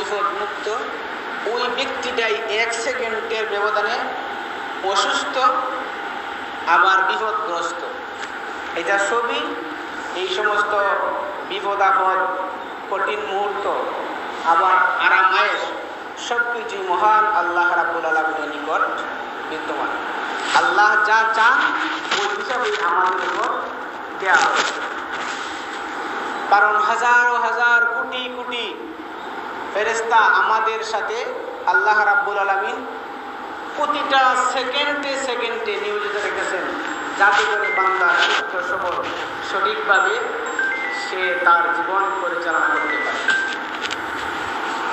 বিপদ মুক্ত। ওই ব্যক্তিটাই এক সেকেন্ডের ব্যবধানে অসুস্থ, আবার বিপদগ্রস্ত। এটা সবই এই সমস্ত বিপদ আপদ কঠিন মুহূর্ত, আবার আরামায়েশ সব কিছুই মহান আল্লাহ রাবুল আলমের নিকট বিদ্যমান। আল্লাহ যা চান, ওই হিসাবেই আমাদের উপর দেওয়া কারণ হাজার হাজার কোটি কোটি ফেরেস্তা আমাদের সাথে আল্লাহ রাব্বুল আলমিন প্রতিটা সেকেন্ডে সেকেন্ডে নিয়োজিত রেখেছেন যাতে করে বাংলা সুস্থ, সবল, সঠিকভাবে সে তার জীবন পরিচালনা করতে পারে।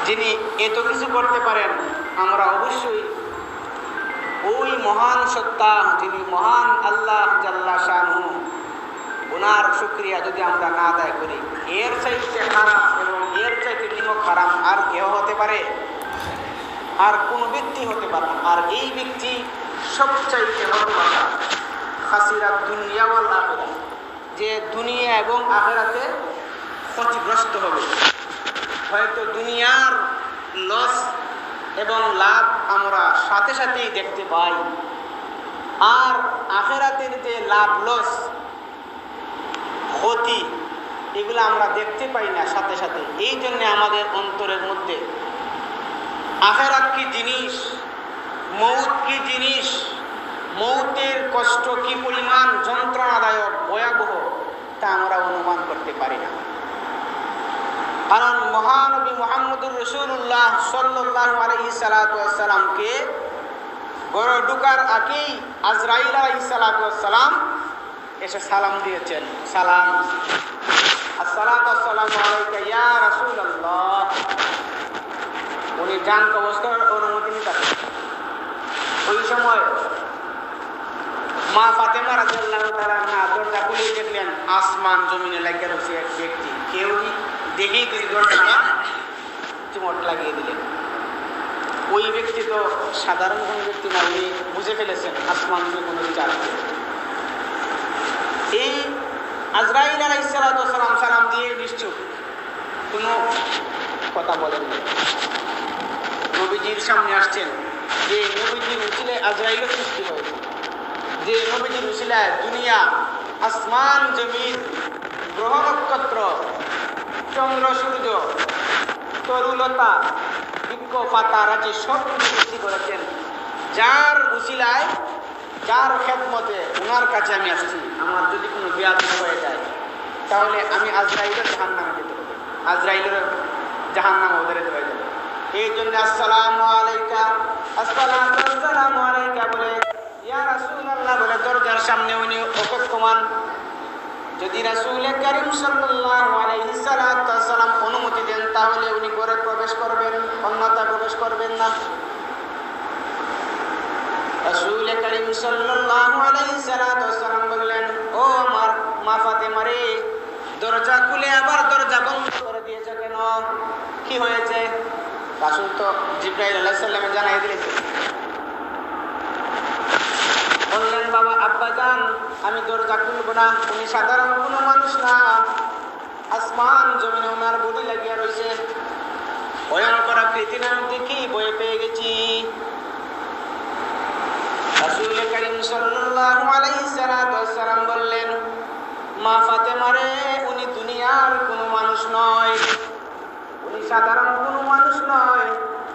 যিনি এত কিছু করতে পারেন, আমরা অবশ্যই ওই মহান সত্তা, যিনি মহান আল্লাহ ওনার শুক্রিয়া যদি আমরা না আদায় করি, এর চাইতে খারাপ এবং এর চাইতে নিমক খারাপ আর কেউ হতে পারে? আর কোন ব্যক্তি হতে পারে আর এই ব্যক্তি সবচাইতে হতবাসা খাসিরা দুনিয়া ওয়াল যে দুনিয়া এবং আখেরাতে ক্ষতিগ্রস্ত হবে। হয়তো দুনিয়ার লস এবং লাভ আমরা সাথে সাথেই দেখতে পাই। আর আখেরাতের যে লাভ লস ক্ষতি এগুলো আমরা দেখতে পাই না, সাথে সাথে। এই জন্যে আমাদের অন্তরের মধ্যে আখেরাত কি জিনিস মৌত কি জিনিস মৌতের কষ্ট কি পরিমাণ, যন্ত্রণাদায়ক, ভয়াবহ, তা আমরা অনুমান করতে পারি না। কারণ মহানবী মোহাম্মদুর রসুল্লাহ সাল্লাহ আলহি সালাতামকে গড় ঢুকার আগেই আজরাইল আলহি সালাতাম এসে সালাম দিয়েছেন। সালাম। উনি অনুমতি ওই সময় খুলে দেখলেন, আসমান জমিনে লাগিয়ে রয়েছে এক ব্যক্তি। কেউ দেখেই তিনি দরজাটা। চিমট লাগিয়ে দিলেন। ওই ব্যক্তি তো সাধারণ কোনো ব্যক্তি না, উনি বুঝে ফেলেছেন আসমানকে কোনো বিচার এই আজরাইল আলাইসালাম সালাম দিয়ে নিশ্চুপ। কোনো কথা বলেননি নবীজির সামনে আসছেন। যে নবীজির উচিলে আজরাইল সৃষ্টি হয়েছে যে নবীজির উচিলায় দুনিয়া, আসমান, জমিন গ্রহ নক্ষত্র চন্দ্র, সূর্য, তরুলতা, বৃক্ষ, পাতা রাজি সব সৃষ্টি করেছেন। যার উচিলায় যার খেদমতে ওনার কাছে আমি আসছি, আমার যদি কোনো বিয়াদ হয়ে যায়, তাহলে আমি আজরাইলের জাহান নামে যেতে হবে। আজরাইলের জাহান নামে ওদের হয়ে যাবে। এই জন্য আসসালামু আলাইকা আসসালামু আলাইকা বলে, ইয়া রাসূলুল্লাহ বলে, দরজার সামনে উনি অপেক্ষমান। যদি রাসূল করিম সাল্লাম অনুমতি দেন, তাহলে উনি ঘরে প্রবেশ করবেন অন্যতা প্রবেশ করবেন না। রাসূল সাল্লাল্লাহু আলাইহি সাল্লাম বললেন, ও আমার মা ফাতেমা রে দরজা খুলে আবার দরজা বন্ধ করে কেন? কি হয়েছে? তো জিব্রাইল আলাইহিস জানাই দিয়েছে। বললেন, বাবা, আব্বা যান আমি দরজা খুলবো না, উনি সাধারণ কোনো মানুষ না। আসমান জমিনে ওনার বডি লাগিয়ে রয়েছে ভয়ঙ্কর আকৃতির নাম দেখি বয়ে পেয়ে গেছি রাসূল করিম সাল্লাল্লাহু আলাইহি সাল্লাম বললেন, মা ফাতেমা রে, উনি দুনিয়ার কোনো মানুষ নয়। উনি সাধারণ কোনো মানুষ নয়।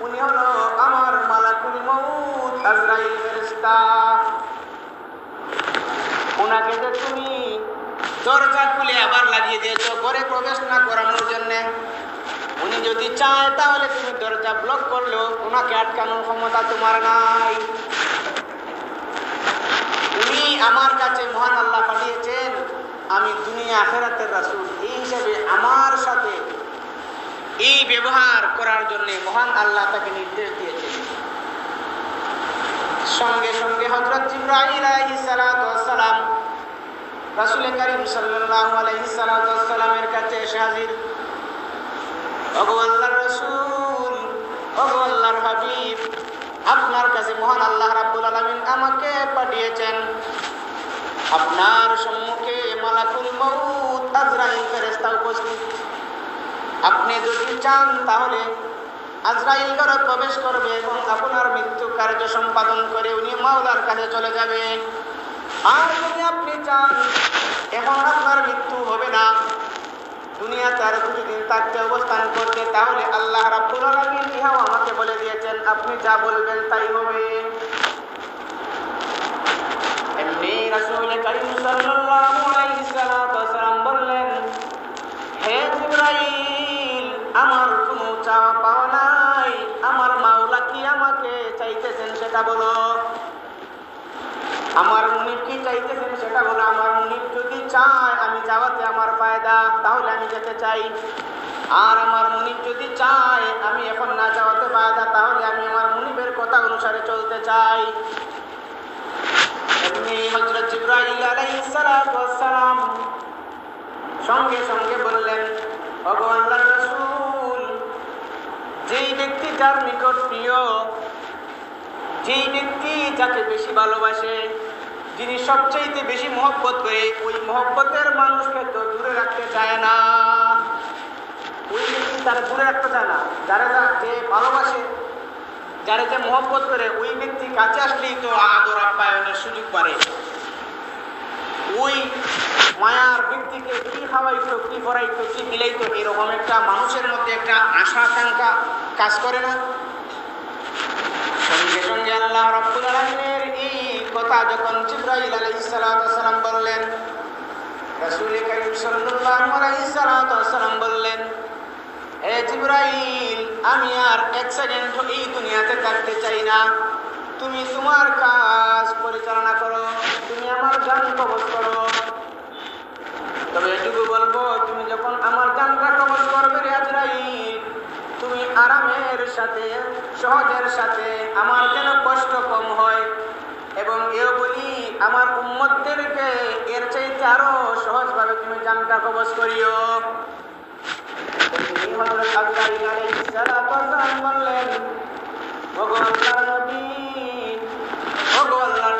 উনি হলো আমার মালাকুল মউত আজরাইল ফেরেশতা। ওনাকে যে তুমি দরজা খুলে আবার লাগিয়ে দিয়েছ, ঘরে প্রবেশ না করানোর জন্যে। উনি যদি চায় তাহলে তুমি দরজা ব্লক করলেও ওনাকে আটকানোর ক্ষমতা তোমার নাই। আমার কাছে মহান আল্লাহ পাঠিয়েছেন, আমি দুনিয়া আখেরাতের রাসুল। এই হিসাবে আমার সাথে এই ব্যবহার করার জন্য মহান আল্লাহ তাকে নির্দেশ দিয়েছেন। সঙ্গে সঙ্গে হজরত জিব্রাহিল আলাইহিস সালাতু ওয়াস সালাম, রাসূল করিম সাল্লাল্লাহু আলাইহি সালাতু কাছে এসে হাজির। ওগো আল্লাহর রাসূল, ওগো আল্লাহর হাবিব, আপনার কাছে মহান আল্লাহ রাব্বুল আলামিন আমাকে পাঠিয়েছেন। আপনার সম্মুখে মালাকুল মউত আজরাইল ফেরেশতা উপস্থিত। আপনি যদি চান তাহলে আজরাইল ঘরে প্রবেশ করবে এবং আপনার মৃত্যু কার্য সম্পাদন করে উনি মাওলার কাছে চলে যাবে। আর যদি আপনি চান এখন আপনার মৃত্যু হবে না, দুনিয়াতে আর কিছুদিন থাকতে অবস্থান করতে, তাহলে আল্লাহ রাব্বুল আলামিন ইহাও আমাকে বলে দিয়েছেন, আপনি যা বলবেন তাই হবে। রাসূল করিম সাল্লাল্লাহু আলাইহি সাল্লাম বললেন, হে জিবরাইল, আমার কোনো চাওয়া পাওয়া নাই। আমার মাওলা কি আমাকে চাইতেছেন সেটা বলো। আমার মুনিব কি চাইতেছেন সেটা বলো। আমার মুনিব যদি চায়, আমি যাওয়াতে আমার ফায়দা, তাহলে আমি যেতে চাই। আর আমার মুনিব যদি চায়, আমি এখন না যাওয়াতে ফায়দা তাহলে আমি আমার মুনিবের কথা অনুসারে চলতে চাই। সঙ্গে সঙ্গে বললেন আল্লাহর যেই ব্যক্তি যার নিকট প্রিয়, যেই ব্যক্তি যাকে বেশি ভালোবাসে, যিনি সবচেয়ে বেশি মহব্বত করে, ওই মহব্বতের মানুষকে তো দূরে রাখতে চায় না। ওই ব্যক্তি তারা দূরে রাখতে চায় না। যারা যে ভালোবাসে যারা যে করে, ওই ব্যক্তি কাছে আসলেই তো আদর আপ্যায়নের সুযোগ পারে। ওই মায়ার ব্যক্তিকে কি খাওয়াইতো কি করাইতো কি দিলাইতো এরকম একটা মানুষের মধ্যে একটা আশা, আকাঙ্ক্ষা কাজ করে না। সঙ্গে সঙ্গে আল্লাহ রাব্বুল আলামিনের এই কথা যখন সালাতু ওয়াস সালাম বললেন, রাসূল সালাতু ওয়াস সালাম বললেন হে জিবরাইল, আমি আর সেকেন্ড এই দুনিয়াতে থাকতে চাই না। তুমি তোমার কাজ পরিচালনা করো, তুমি আমার জান কবজ করো। তবে এটুকু বলব, তুমি যখন আমার জানটা কবজ করবে আজরাইল, তুমি আরামের সাথে, সহজের সাথে আমার যেন কষ্ট কম হয়। এবং এও বলি, আমার উম্মতদেরকে এর চাইতে আরও সহজভাবে তুমি জানটা কবজ করিও। বললেন ওগো আল্লাহর নবী ওগো আল্লাহর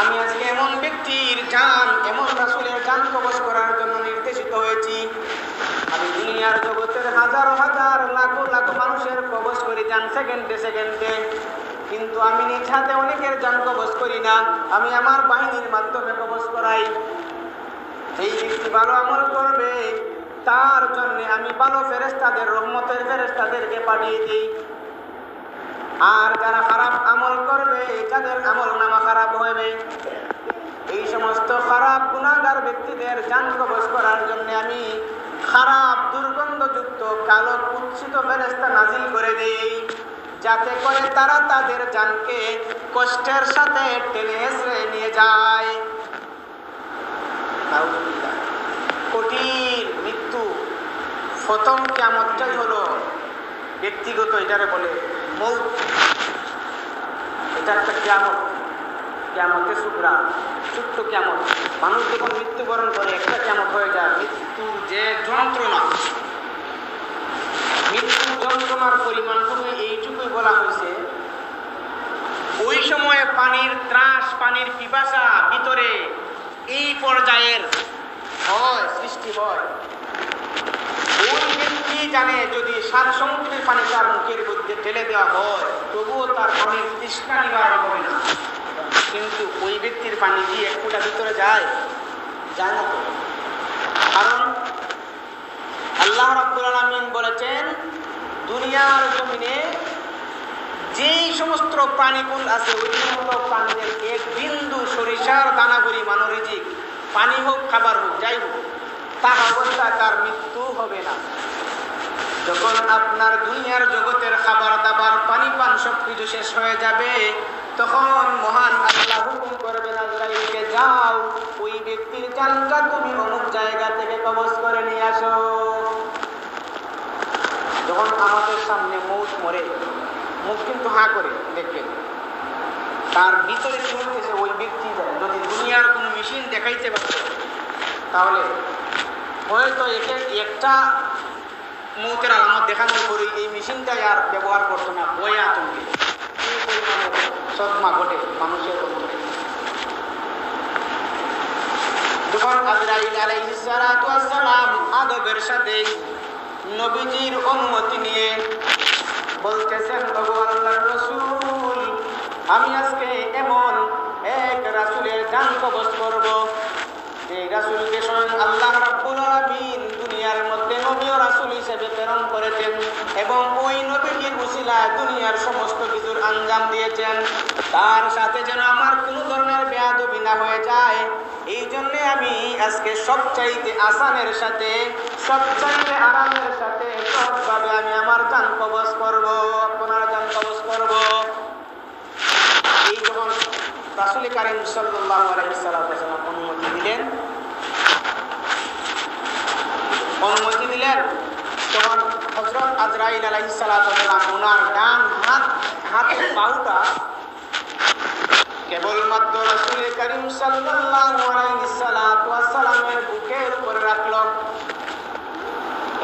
আমি আজকে এমন ব্যক্তির জান, এমন রাসূলের জান কবজ করার জন্য নির্দেশিত হয়েছি। আমি দুনিয়ার জগতের হাজার হাজার, লাখো লাখো মানুষের কবজ করি যান সেকেন্ডে সেকেন্ডে। কিন্তু আমি নিজ হাতে অনেকের যান কবজ করি না, আমি আমার বাহিনীর মাধ্যমে কবজ করাই। যেই ব্যক্তি ভালো আমল করবে তার জন্য আমি ভালো ফেরেস্তাদের রহমতের ফেরেস্তাদেরকে পাঠিয়ে দিই। আর যারা খারাপ আমল করবে, তাদের আমল নামা খারাপ হবে। এই সমস্ত খারাপ গুণাগার ব্যক্তিদের যান কবজ করার জন্য আমি খারাপ, দুর্গন্ধযুক্ত, কালো, কুৎসিত ফেরেস্তা নাজিল করে দেই। যাতে করে তারা তাদের জানকে কষ্টের সাথে টেনে এসে নিয়ে যায় নাউজুবিল্লাহ। কঠিন মৃত্যু প্রথম কেমতটাই হলো ব্যক্তিগত, এটারে বলে মৌত। এটা একটা কেমত কেমতে শুক্রা, ছোট্ট কেমত মানুষ যখন মৃত্যুবরণ করে, একটা কেমত হয়ে যায় মৃত্যুর যে যন্ত্রণা। মৃত্যুর যন্ত্রণার পরিমাণটুকু এইটুকুই বলা হয়েছে। ওই সময়ে পানির ত্রাস, পানির পিপাসা ভিতরে এই পর্যায়ের হয় সৃষ্টি হয়। জানে যদি সাত সমুদ্রের পানি তার মুখের মধ্যে ঢেলে দেওয়া হয়, তবুও তার পানির তৃষ্ণা নিবারণ হবে না। কিন্তু ওই ব্যক্তির পানি কি এক ফুটা ভিতরে যায়? যায় না। কারণ আল্লাহ রাব্বুল আলামিন বলেছেন, দুনিয়ার জমিনে যেই সমস্ত প্রাণীকুল আছে, ওই সমস্ত প্রাণীদের এক বিন্দু সরিষার দানা পরিমাণ রিজিক পানি হোক, খাবার হোক, যাই হোক তা অবস্থায় তার মৃত্যু হবে না। যখন আপনার দুনিয়ার জগতের খাবার, দাবার, পানি, পান সব কিছু শেষ হয়ে যাবে, তখন মহান আল্লাহ হুকুম করবেন আজরাইলকে যাও, ওই ব্যক্তির জানটা তুমি অমুক জায়গা থেকে কবজ করে নিয়ে আসো যখন আমাদের সামনে মৌত মরে মুখ কিন্তু হাঁ করে, দেখবেন তার ভিতরে কি ওই ব্যক্তি। যদি দুনিয়ার কোনো মেশিন দেখাইতে পারে, তাহলে হয়তো একে একটা মৌতের আলামত দেখানোর পরে এই মেশিনটা আর ব্যবহার করতো না। বয়ে আতঙ্কে। সদমা ঘটে, মানুষের যখন আজরাইল আদবের সাথে নবীজির অনুমতি নিয়ে বলতেছেন আল্লাহর রাসূল, আমি আজকে এমন এক রাসূলের জান কবজ করব যে রাসূলকে স্বয়ং আল্লাহ রাব্বুল আলামিন দুনিয়ার মধ্যে নবী ও রাসূল হিসেবে প্রেরণ করেছেন এবং ওই নবীজির উসিলায় দুনিয়ার সমস্ত কিছুর আঞ্জাম দিয়েছেন। তার সাথে যেন আমার কোনো ধরনের বেয়াদবি না হয়ে যায়। এই জন্যে আমি আজকে সবচাইতে আসানের সাথে, সবচাইতে আরামের সাথে সবভাবে আমি আমার জান কবজ করব, আপনার জান কবজ করব। এই যখন রাসুল কারিম সাল্লাল্লাহু আলাইহি সাল্লাম অনুমতি দিলেন অনুমতি দিলেন। তখন হযরত আজরাইল আলাইহিস সালাম ওনার ডান হাত, হাতের বাহুটা কেবলমাত্র রাসুল করিম সাল্লামের বুকের উপর রাখল।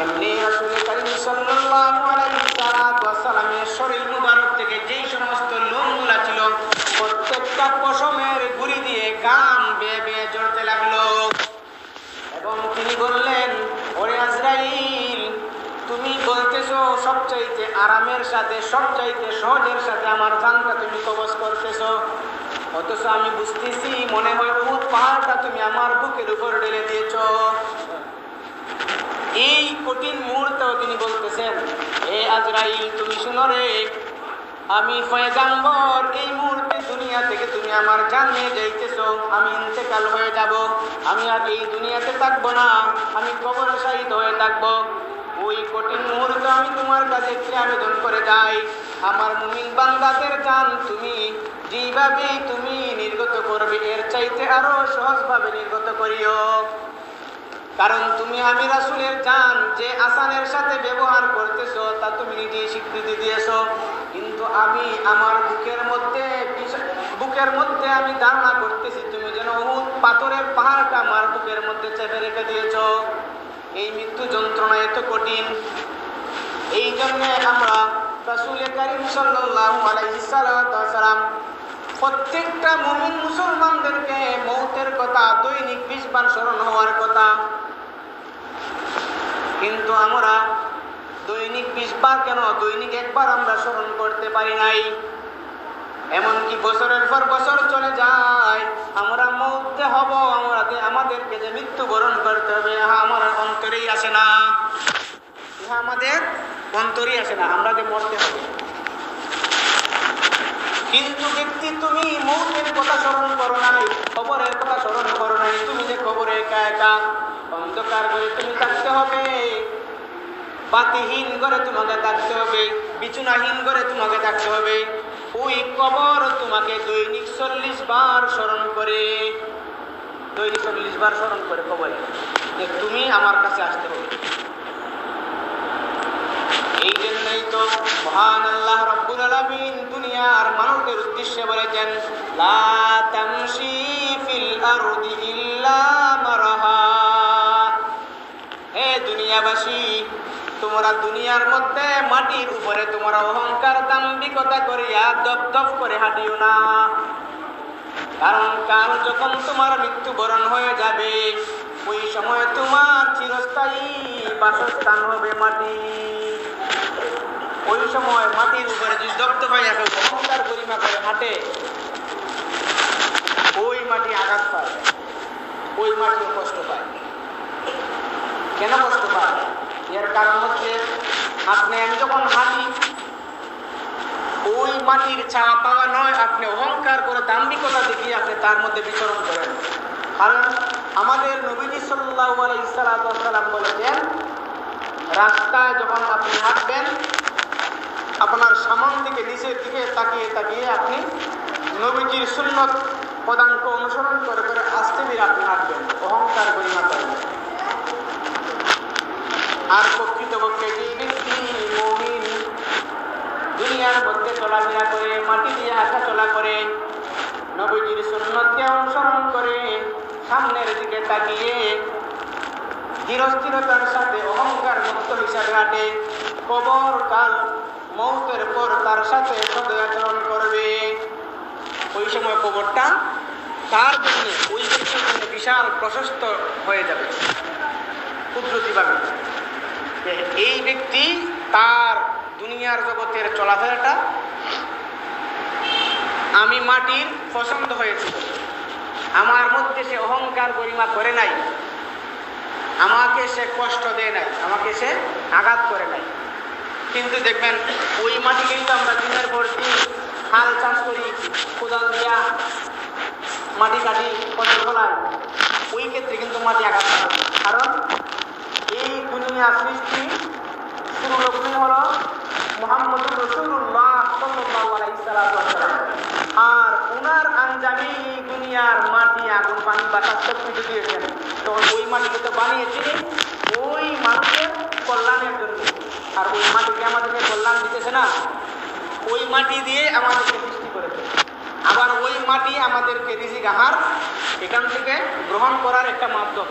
এমনি রাসুল করিম সাল্লামের শরীর মুবারক থেকে যেই সমস্ত লোমগুলা ছিল, প্রত্যেকটা পশমের গুড়ি দিয়ে গাম বেয়ে বেয়ে জ্বলতে লাগল। এবং তিনি বললেন আজরাইল তুমি বলতেছো, সবচাইতে আরামের সাথে, সবচাইতে সহজের সাথে আমার জানটা তুমি কবচ করতেছো। অথচ আমি বুঝতেছি, মনে হয় উহুদ পাহাড়টা তুমি আমার বুকের উপর ঢেলে দিয়েছ। এই কঠিন মুহূর্তেও তিনি বলতেছেন এ আজরাইল, তুমি শুনো রে আমি ফয়গাম্বর এই মুহূর্তে দুনিয়া থেকে তুমি আমার জান নিয়ে যাইতেছো। আমি ইন্তেকাল হয়ে যাব। আমি আর এই দুনিয়াতে থাকব না। আমি কবর শাহিদ হয়ে থাকব। ওই কঠিন মুহূর্তে আমি তোমার কাছে একটি আবেদন করে যাই। আমার মুমিন বান্দাদের জান তুমি যেভাবে তুমি নির্গত করবে, এর চাইতে আরও সহজভাবে নির্গত করিও। কারণ তুমি আমি রাসুলের জান, যে আসানের সাথে ব্যবহার করতেছো, তা তুমি নিজেই স্বীকৃতি দিয়েছ। আমি আমার বুকের মধ্যে বুকের মধ্যে আমি ধারণা করতেছি, তুমি যেন পাথরের পাহাড়টা আমার বুকের মধ্যে চেপে রেখে দিয়েছ। এই মৃত্যু যন্ত্রণা এত কঠিন। এই জন্য আমরা রাসুল করিম সাল্লাম প্রত্যেকটা মুমিন মুসলমানদেরকে মৌতের কথা, দৈনিক বিশ বার স্মরণ হওয়ার কথা। কিন্তু আমরা দৈনিক বিশ বার কেন? দৈনিক একবার আমরা স্মরণ করতে পারি নাই। এমনকি বছরের পর বছর চলে যায়। আমরা মৌতে হব, আমাদের, আমাদেরকে যে মৃত্যুবরণ করতে হবে, ইহা আমার অন্তরেই আসে না। ইহা আমাদের অন্তরেই আসে না, আমরা যে মরতে হবে। কিন্তু ব্যক্তি, তুমি মৌতের কথা স্মরণ করো নাই খবরের কথা স্মরণ করো নাই, তুমি যে খবরে একা একা, অন্ধকার করে তুমি থাকতে হবে। বাতিহীন করে তোমাকে থাকতে হবে, বিছুনাহীন করে তোমাকে থাকতে হবে। ওই কবর তোমাকে দৈনিক চল্লিশ বার স্মরণ করে। দৈনিক চল্লিশ বার স্মরণ করে কবরে, যে তুমি আমার কাছে আসতে হবে। এই জন্যই তো মহান আল্লাহ রব্বুল আলামিন দুনিয়ার মানুষদের উদ্দেশ্যে বলেছেন, লা মারহা। হে দুনিয়াবাসী তোমরা দুনিয়ার মধ্যে মাটির উপরে তোমরা অহংকার দাম্ভিকতা করিয়া দপ দপ করে হাঁটিও না। কারণ কাল যখন তোমার মৃত্যুবরণ হয়ে যাবে, ওই সময় তোমার চিরস্থায়ী বাসস্থান হবে মাটি। ওই সময় মাটির উপরে যদি দপ্ত পাই এখন অহংকার গরিমা করে হাঁটে, ওই মাটি আঘাত পায়, ওই মাটিও কষ্ট পায়। কেন কষ্ট পায়? আপনি আমি যখন হাঁটি ওই মাটির ছা পাওয়া নয়, আপনি অহংকার করে দাম্ভিকতা দেখিয়ে আপনি তার মধ্যে বিচরণ করেন। কারণ আমাদের নবীজি সাল্লাহ আলাইসালাম বলেছেন, রাস্তায় যখন আপনি হাঁটবেন, আপনার সামন দিকে নিচের দিকে তাকিয়ে তাকিয়ে আপনি নবীজির সুন্নত পদাঙ্ক অনুসরণ করে করে আসতে দিয়ে আপনি হাঁটবেন, অহংকার করবেন আর প্রকৃতপক্ষে দুনিয়ার মধ্যে চলাফেরা করে, মাটি দিয়ে হাঁটা চলা করে, নবীজির সুন্নতকে অনুসরণ করে সামনের দিকে তাকিয়ে ধীরস্থিরতার সাথে অহংকার মুক্ত হিসাবে হাঁটে, কবর কাল মৌতের পর তার সাথে সদাচরণ করবে। ওই সময় কবরটা তার জন্য ওই ব্যক্তির জন্য বিশাল প্রশস্ত হয়ে যাবে। কুদরতিভাবে এই ব্যক্তি তার দুনিয়ার জগতের চলাফেরাটা আমি মাটির পছন্দ হয়েছিল আমার মধ্যে সে অহংকার গরিমা করে নাই। আমাকে সে কষ্ট দেয় নাই। আমাকে সে আঘাত করে নাই। কিন্তু দেখবেন, ওই মাটি কিন্তু আমরা দিনের পর দিন হাল চাষ করি, কোদাল দিয়া মাটি কাটি, ফসল ফলাই ওই ক্ষেত্রে কিন্তু মাটি আঘাত করে কারণ এই দুনিয়া সৃষ্টি শুরু লগ্ন হলো মোহাম্মদুর রসুল্লাহ সাল্লাল্লাহু আলাইহি সাল্লাম আর ওনার আঞ্জামি দুনিয়ার মাটি আগুন পানি বাতাস সব কিছু দিয়েছেন। তখন ওই মাটিকে তো বানিয়েছিলেন। ওই মানুষের কল্যাণের জন্য। আর ওই মাটিকে আমাদেরকে কল্যাণ দিতেছে না। ওই মাটি দিয়ে আমাদেরকে সৃষ্টি করেছে। আবার ওই মাটি আমাদেরকে রিজিক, আহার এখান থেকে গ্রহণ করার একটা মাধ্যম।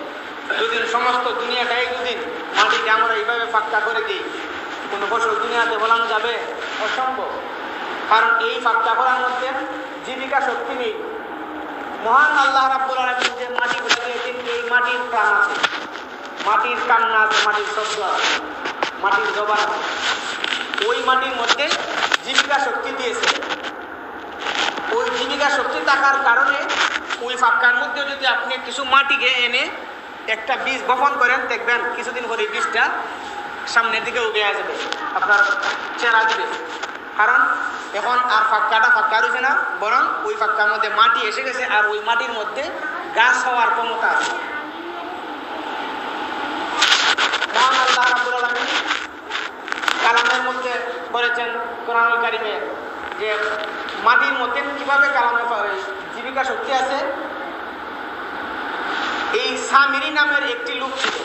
যদি সমস্ত দুনিয়াটাই যদি মাটিকে আমরা এইভাবে পাক্কা করে দিই। কোনো ফসল দুনিয়াতে বলানো যাবে? অসম্ভব। কারণ এই পাক্কা করার মধ্যে জীবিকা শক্তি নেই। মহান আল্লাহ রাব্বুল আলামিন যে মাটি বলে দিয়েছেন এই মাটির প্রাণ আছে। মাটির কান্না আছে, মাটির শব্দ আছে, মাটির জবান ওই মাটির মধ্যে জীবিকা শক্তি দিয়েছে। ওই জীবিকা শক্তি থাকার কারণে ওই ফাঁকার মধ্যে যদি আপনি কিছু মাটিকে এনে একটা বীজ বপন করেন, দেখবেন কিছুদিন পরে বীজটা সামনের দিকে উঠে আসবে, আপনার চেরা দিবে। কারণ এখন আর ফাঁকাটা ফাঁকা রয়েছে না, বরং ওই ফাঁকার মধ্যে মাটি এসে গেছে আর ওই মাটির মধ্যে গাছ হওয়ার ক্ষমতা আছে। কালামের মধ্যে বলেছেন কোরআনুল কারিমে যে মাটির মধ্যে কীভাবে কালামে জীবিকা শক্তি আছে? এই সামিরি নামের একটি লোক ছিল।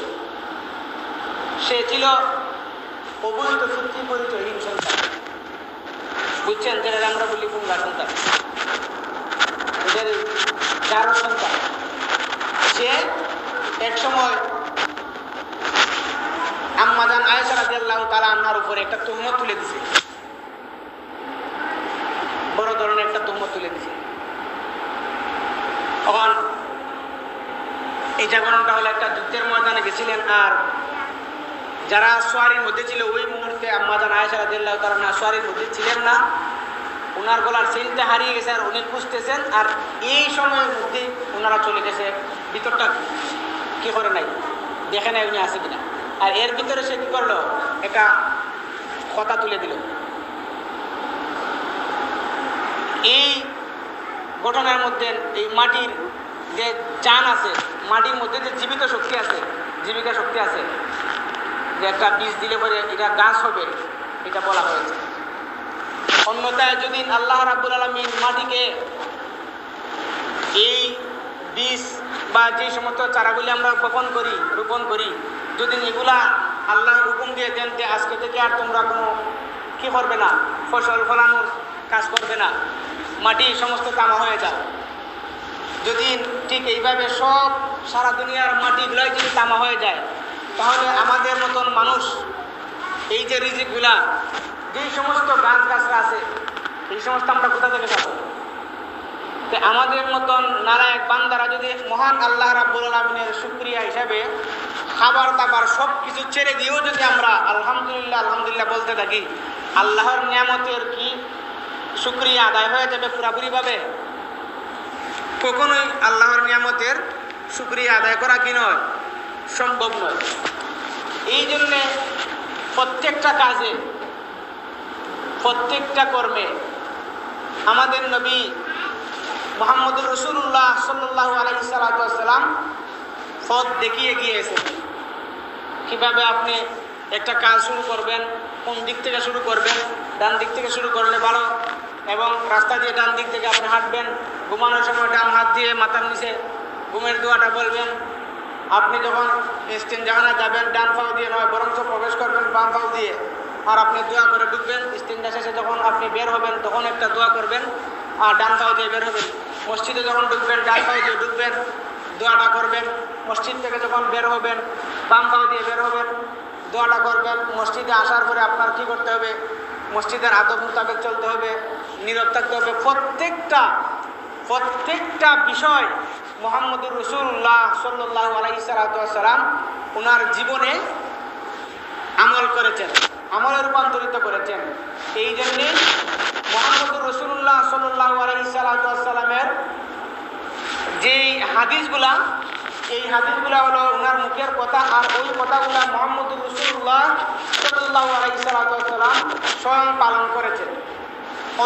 সে ছিল অবৈধ সত্যি পরিচয়হীন সন্তান। বুঝছেন? যেটা আমরা বলি পুঙ্গা সন্তান। এদের চারো সন্তান। সে এক সময় আম্মাজান আয়েশা রাদিয়াল্লাহু তাআলা আনহার উপরে একটা তুহমত তুলে দিছে। বড় ধরনের একটা তুহমত তুলে দিছে। তখন এইটা ঘটনাটা হলো একটা যুদ্ধের ময়দানে গেছিলেন আর যারা সোয়ারির মধ্যে ছিল, ওই মুহূর্তে আম্মাজান আয়েশা রাদিয়াল্লাহু তাআলা না সোয়ারির মধ্যে ছিলেন না। ওনার গলার সেলটা হারিয়ে গেছে আর উনি খুঁজতেছেন, আর এই সময়ের মধ্যে ওনারা চলে গেছে। ভিতরটা কি করে নাই? দেখে নাই উনি আছে কিনা। আর এর ভিতরে সে কি করল? একটা কথা তুলে দিল। এই ঘটনার মধ্যে, এই মাটির যে চান আছে, মাটির মধ্যে যে জীবিত শক্তি আছে, জীবিকা শক্তি আছে যে একটা বীজ দিলে পরে এটা গাছ হবে, এটা বলা হয়েছে। অন্যথায় যদি আল্লাহ রাব্বুল আলমিন মাটিকে এই বীজ বা যে সমস্ত চারাগুলি আমরা বপন করি, রোপণ করি, যদি এগুলা আল্লাহ হুকুম দিয়ে দেন যে আজকে থেকে আর তোমরা কোনো কি করবে না, ফসল ফলানোর কাজ করবে না, মাটি সমস্ত কামা হয়ে যাও যদি ঠিক এইভাবে সব সারা দুনিয়ার মাটিগুলোই যদি তামা হয়ে যায় তাহলে আমাদের মতন মানুষ, এই যে রিজিকগুলা যেই সমস্ত গাছ গাছরা আছে, এই সমস্ত আমরা কোথা থেকে পাবো? তো আমাদের মতন নারায়ক বান্দারা যদি মহান আল্লাহ রাব্বুল আলমিনের শুক্রিয়া হিসাবে খাবার দাবার সব কিছু ছেড়ে দিয়েও যদি আমরা আলহামদুলিল্লাহ আলহামদুলিল্লাহ বলতে থাকি, আল্লাহর নিয়ামতের কি শুক্রিয়া আদায় হয়ে যাবে পুরাপুরিভাবে? কখনোই আল্লাহর নিয়ামতের শুক্রিয়া আদায় করা কি নয়। সম্ভব নয়। এই জন্যে প্রত্যেকটা কাজে, প্রত্যেকটা কর্মে আমাদের নবী মোহাম্মদুর রসুল্লাহ সাল্লাহ আলহিসাল্লাম পথ দেখিয়ে গিয়েছেন। কীভাবে আপনি একটা কাজ শুরু করবেন, কোন দিক থেকে শুরু করবেন, ডান দিক থেকে শুরু করলে ভালো, এবং রাস্তা দিয়ে ডান দিক থেকে আপনি হাঁটবেন, ঘুমানোর সময় ডান হাত দিয়ে মাথার নিচে ঘুমের দোয়াটা বলবেন আপনি যখন স্টেন জাহানা যাবেন, ডান পাও দিয়ে নয়, বরঞ্চ প্রবেশ করবেন বাম পাও দিয়ে। আর আপনি দোয়া করে ঢুকবেন স্টেনটা শেষে যখন আপনি বের হবেন, তখন একটা দোয়া করবেন, আর ডান পাও দিয়ে বের হবেন। মসজিদে যখন ঢুকবেন, ডান পাও দিয়ে ঢুকবেন, দোয়াটা করবেন। মসজিদ থেকে যখন বের হবেন, বাম পাও দিয়ে বের হবেন, দোয়াটা করবেন। মসজিদে আসার পরে আপনার কি করতে হবে? মসজিদের আদব মোতাবেক চলতে হবে, নীরব থাকতে হবে। প্রত্যেকটা প্রত্যেকটা বিষয় মোহাম্মদুর রসুল্লাহ সাল্লাহ আলাইসালাম ওনার জীবনে আমল করেছেন, আমলে রূপান্তরিত করেছেন। এই জন্যে মোহাম্মদুর রসুল্লাহ সাল্লাহ আলাইসালামের যেই হাদিসগুলা, এই হাদিসগুলা হলো ওনার মুখের কথা আর ওই কথাগুলা মোহাম্মদুর রসুল্লাহ সাল্লাহ আলাইসালাম স্বয়ং পালন করেছেন।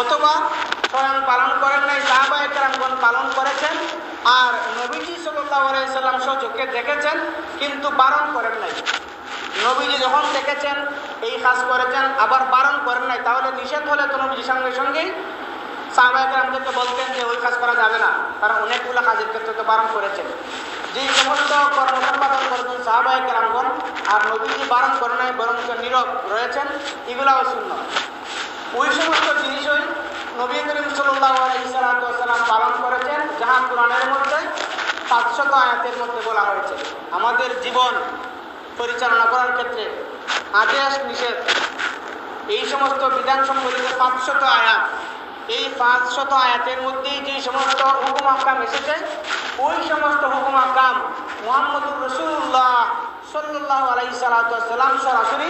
অথবা স্বয়ং পালন করেন নাই সাহাবা একরামগণ পালন করেছেন আর নবীজি আলাইসাল্লাম সচোখে দেখেছেন, কিন্তু বারণ করেন নাই। নবীজি যখন দেখেছেন, এই কাজ করেছেন, আবার বারণ করেন নাই, তাহলে নিষেধ হলে তো নবীজি সঙ্গে সঙ্গেই সাহবাহামদেরকে বলতেন যে ওই কাজ করা যাবে না, তারা অনেকগুলো কাজের ক্ষেত্রে তো বারণ করেছেন। যে সমস্ত কর্ম সম্পাদন করেছেন সাহবাহিক রামগণ আর নবীজি বারণ করে নাই বরং নীরব রয়েছেন, এগুলাও শূন্য। ওই সমস্ত জিনিসই নবী করিম সাল্লাম পালন করেছেন, যাহা কোরআনের মধ্যে পাঁচশত আয়াতের মধ্যে বলা হয়েছে। আমাদের জীবন পরিচালনা করার ক্ষেত্রে আদেশ নিষেধ। এই সমস্ত বিধান সম্বলিত পাঁচশত আয়াত, এই পাঁচশত আয়াতের মধ্যেই যে সমস্ত হুকুম আকাম এসেছে, ওই সমস্ত হুকুম আকাম মোহাম্মদুর রসুল্লাহ সাল্লাহ সরাসরি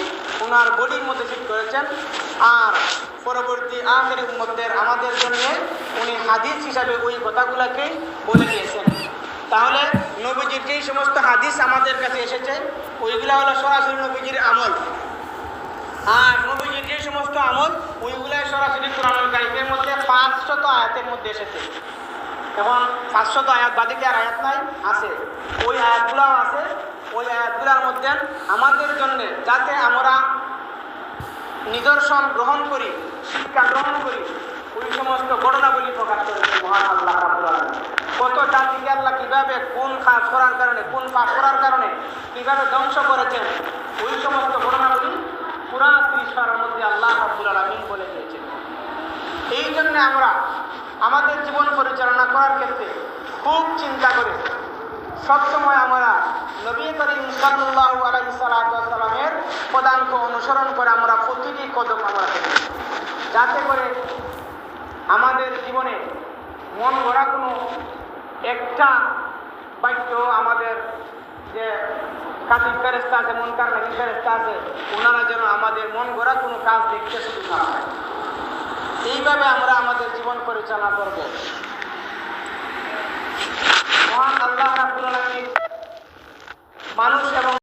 মধ্যে ফিট করেছেন। আর পরবর্তী আমাদের জন্য উনি হাদিস হিসাবে ওই বলে তাহলে নবীজির যেই সমস্ত হাদিস আমাদের কাছে এসেছে, ওইগুলা হলো সরাসরি নবীজির আমল। আর নবীজির যে সমস্ত আমল, ওইগুলাই সরাসরি কারিমের মধ্যে পাঁচশত আয়াতের মধ্যে এসেছে। এখন পাঁচশত আয়াত বাদিকে আর আয়াত নাই? আছে। ওই আয়াতগুলোও আছে ওই আয়াতগুলোর মধ্যে আমাদের জন্য যাতে আমরা নিদর্শন গ্রহণ করি, শিক্ষা গ্রহণ করি, ওই সমস্ত ঘটনাগুলি প্রকাশ করেছে মহান আল্লাহ রাবুল কত জাতিকে আল্লাহ কীভাবে কোন কাজ করার কারণে, কোন পাপ করার কারণে কীভাবে ধ্বংস করেছেন, ওই সমস্ত ঘটনাগুলি পুরা ত্রিশার মধ্যে আল্লাহ রাবুল আলমিন বলে দিয়েছেন। এই জন্য আমরা আমাদের জীবন পরিচালনা করার ক্ষেত্রে খুব চিন্তা করে সবসময় আমরা নবী করিম সাল্লাহ আলাইসালামের পদাঙ্ক অনুসরণ করে আমরা প্রতিটি কদম আমরা যাতে করে আমাদের জীবনে মন গড়া কোনো একটা বাক্য আমাদের যে কাতিক ফেরেস্তা আছে মন কার নাকি ফেরেস্তা আছে, ওনারা যেন আমাদের মন গড়া কোনো কাজ দেখতে শুরু না হয় এইভাবে আমরা আমাদের জীবন পরিচালনা করব। মহান আল্লাহ মানুষ এবং